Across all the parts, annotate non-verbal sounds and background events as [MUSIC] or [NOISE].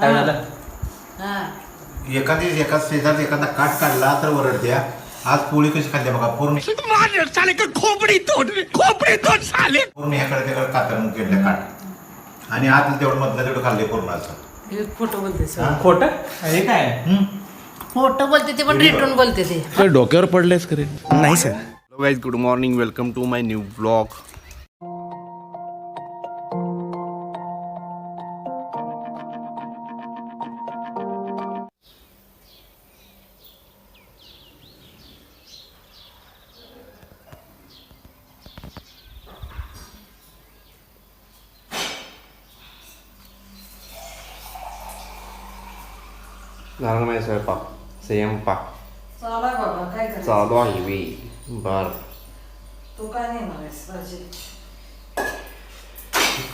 काय झालं? हा. एखादी एका शेजारचा एखादा काट काढला तर ओरडत्या. आज पोळी कशी खाल्ली बघा पूर्ण पूर्ण ह्याकडे त्याकडे कातरून केलं काट आणि आत तेवढं मधलं तेवढं खाल्ले पूर्ण असं. हे खोटं बोलते सर? खोट? हे काय? हम्म. खोटं बोलते ते पण रिटर्न बोलते ते. काय डोक्यावर पडलेस करे नाही sir hello guys good morning welcome to my new blog झालं नाही स्वयंपाक स्वयंपाक चला बाबा काय करायचं चालू आहे वे बर तू काय नाही म्हणायस भाजी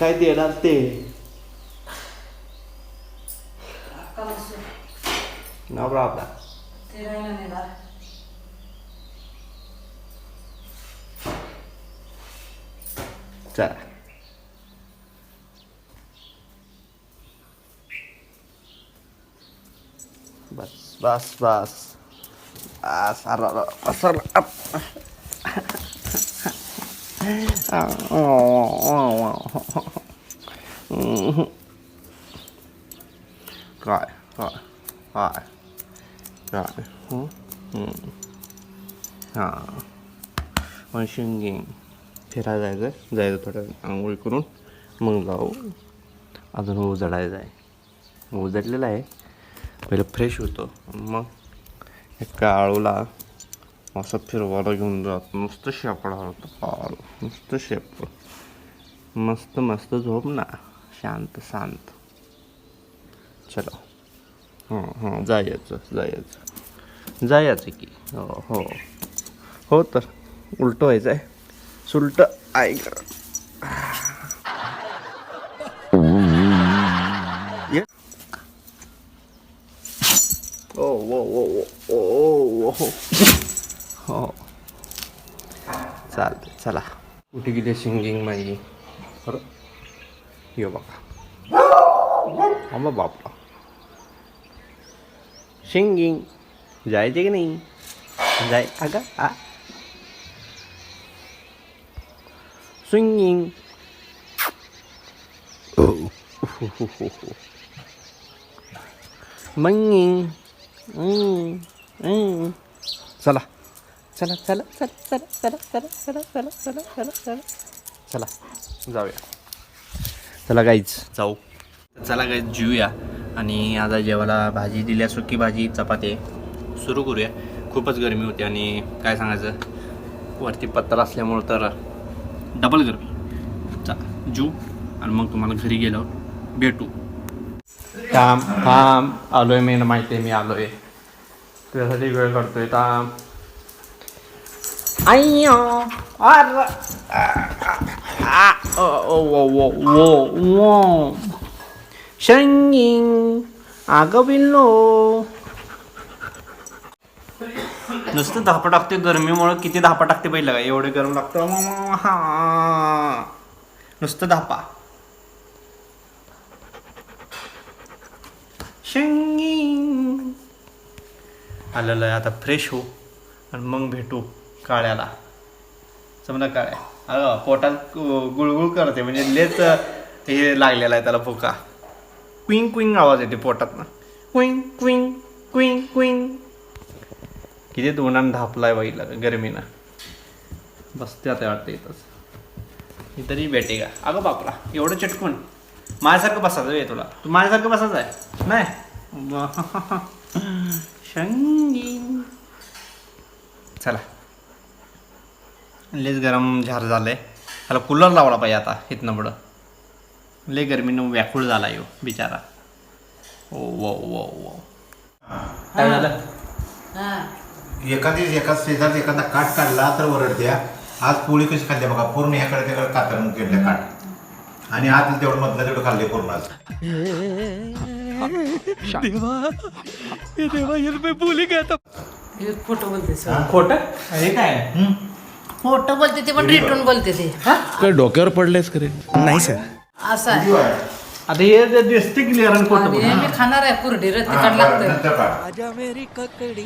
काय देणार ते अक्काला सु- ना प्रॉब्लेम ते राहिलं चला बस बस बस बस sir Rồi, rồi, rồi, rồi, हां ừ, हा मग जायचं जायचं थोडं आंघोळ करून मग जाऊ अजून उजडायचं आहे उजडलेलं आहे पहिलं फ्रेश होतो मग एका आळूला असं फिरवायला घेऊन जात नुसतं शेपडा होतं आळू नुसतं शेपड मस्त मस्त झोप ना शांत शांत चलो हां हां जायचं जायचं जायचं की हो हो हो तर उलटं व्हायचं आहे सुलटं ऐक ओ ओ ओ ओ हो चालते चला कुठे गेली सिंगिंग माझी बरं यो बघा अम्मा बापला सिंगिंग जायचे की नाही जाय अगं आ Swinging. Manging. चला चला चला चला चला चला चला चला चला चला चला चला चला जाऊया चला गाईच जाऊ चला गाईच जेऊया आणि आता जेवायला भाजी दिल्या सुकी भाजी चपाती सुरू करूया खूपच गरमी होती आणि काय सांगायचं वरती पत्रा असल्यामुळं तर डबल गरमी चला जू आणि मग तुम्हाला घरी गेल्यावर भेटू थांब थांब आलोय मी माहिती आहे मी आलोय तुझ्यासाठी वेळ काढतोय थांब अय्यो अर आ ओ ओ ओ ओ ओ शंगिंग अगं बिल्लो नुसतं धापा टाकते गरमीमुळं. किती धापा टाकते पहिलं का एवढे गरम लागतं. हा. नुसतं धापा. शेंगिंग आलेलं आहे आता फ्रेश हो आणि मग भेटू काळ्याला. समजा काळ्या? अगं पोटात गुळगुळ करते. म्हणजे लेच हे लागलेला आहे त्याला भुका. क्विंग क्विंग आवाज येते पोटातनं. क्विंग क्विंग क्विंग क्विंग. किती दोनानं धापलाय बाईला गरमीनं. बसते आता वाटतं इथंच. तरी भेटे का? अगं बापरा एवढं चटकून. माझ्यासारखं बसायचं आहे तुला. तू माझ्यासारखं बसायचं आहे? नाही. [LAUGHS] शंगी चला. लेच गरम झार झालंय. त्याला कूलर लावला पाहिजे आता इथनं पुढं. लय गरमीनं व्याकुळ झाला यो बिचारा. ओ वो वो वो. काय झालं? हा. एखादी एका शेजारचा एखादा काट काढला तर ओरडत्या. आज पोळी कशी खाल्ली बघा पूर्ण ह्याकडे त्याकडे कातरून केलं काट आणि आत तेवढं मधलं तेवढं खाल्ले पूर्ण [LAUGHS] देवा देवा मी बोली काय खोटं बोलते सर. खोट? अरे काय? खोटं बोलते ते पण रिटर्न बोलते ते. काय डोक्यावर पडलेस करे नाही सर. असं आहे. आता हे आणि मी खाणार आहे कुरडी रस्ते काढला ककडी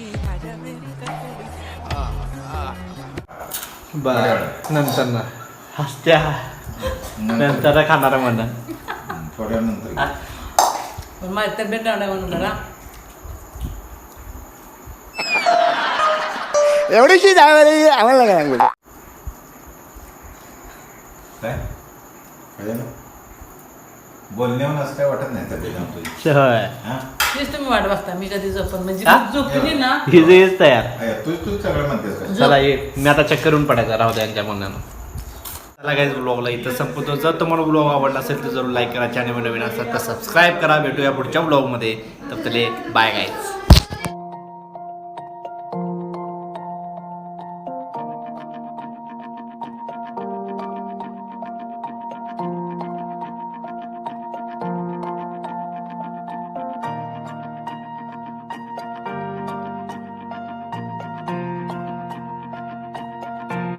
नंतर ना. हसत्या. नंतर. खाणार म्हणा. थोड्या नंतर. पण माझी तब्येत डाऊन आहे म्हणून जरा एवढीशी आम्हाला आम्हाला काय सांगू काय कळलं बोलण्यावर असं काय वाटत नाही तब्येत तुझी होय हा तेच तुम्ही वाट बघता मी कधी झोपन म्हणजे हा? मी झोपली ना हेच तयार तू तू सगळं म्हणतेस चला ये मी आता चेक करून पडायचा राहू द्या यांच्या म्हणण्यानं चला काहीच ब्लॉगला इथं संपतो जर तुम्हाला ब्लॉग आवडला असेल तर जरूर लाईक करा. चॅनल नवीन असेल तर सबस्क्राईब करा. भेटूया पुढच्या ब्लॉगमध्ये तर बाय गाईज